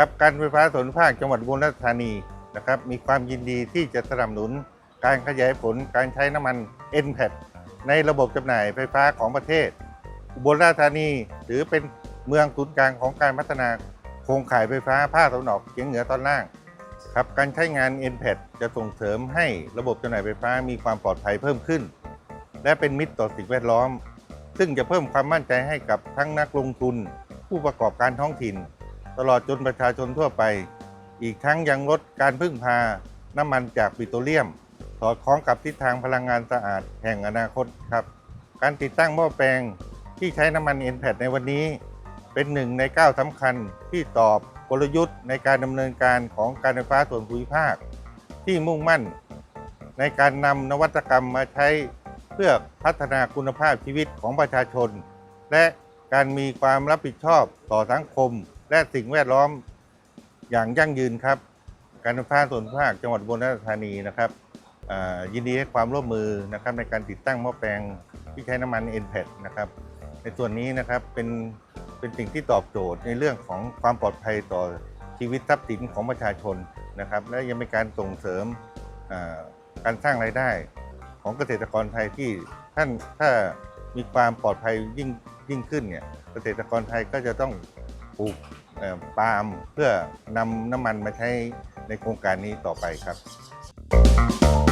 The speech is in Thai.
ครับการไฟฟ้าส่วนภาคจังหวัดอุบลราชธานีนะครับมีความยินดีที่จะสนับสนุนการขยายผลการใช้น้ำมัน n p a t ในระบบจำหน่ายไฟฟ้าของประเทศ อุบลราชธานีถือเป็นเมืองศูนย์กลางของการพัฒนาโครงข่ายไฟฟ้าภาคตะวันออกเฉียงเหนือตอนล่างครับการใช้งาน n p a t จะส่งเสริมให้ระบบจำหน่ายไฟฟ้ามีความปลอดภัยเพิ่มขึ้น และเป็นมิตรต่อสิ่งแวดล้อม ซึ่งจะเพิ่มความมั่นใจให้กับทั้งนักลงทุน ผู้ประกอบการท้องถิ่น ตลอดจนประชาชนทั่วไป อีกทั้งยังลดการพึ่งพาน้ำมันจากปิโตรเลียม สอดคล้องกับทิศทางพลังงานสะอาดแห่งอนาคตครับ การติดตั้งหม้อแปลงที่ใช้น้ำมันเอ็นแพดในวันนี้ เป็นหนึ่งในก้าวสำคัญที่ตอบกลยุทธ์ในการดำเนินการของการไฟฟ้าส่วนภูมิภาค ที่มุ่งมั่น ในการนำนวัตกรรมมาใช้เพื่อพัฒนาคุณภาพชีวิตของประชาชน และการมีความรับผิดชอบต่อสังคม และสิ่งแวดล้อมอย่างยั่งยืนครับ การไฟฟ้าส่วนภาคจังหวัดอุบลราชธานีนะครับยินดีให้ความร่วมมือนะครับในการติดตั้งหม้อแปลงที่ใช้น้ำมัน n p a t นะครับในส่วนนี้นะครับเป็นเป็นสิ่งที่ตอบโจทย์ในเรื่องของความปลอดภัยต่อชีวิตทรัพย์สินของประชาชนนะครับ และยังเป็นการส่งเสริมการสร้างรายได้ของเกษตรกรไทยที่ท่านถ้ามีความปลอดภัยยิ่งยิ่งขึ้นเนี่ยเกษตรกรไทยก็จะต้องปลูก ปาล์มเพื่อนำน้ำมันมาใช้ในโครงการนี้ต่อไปครับ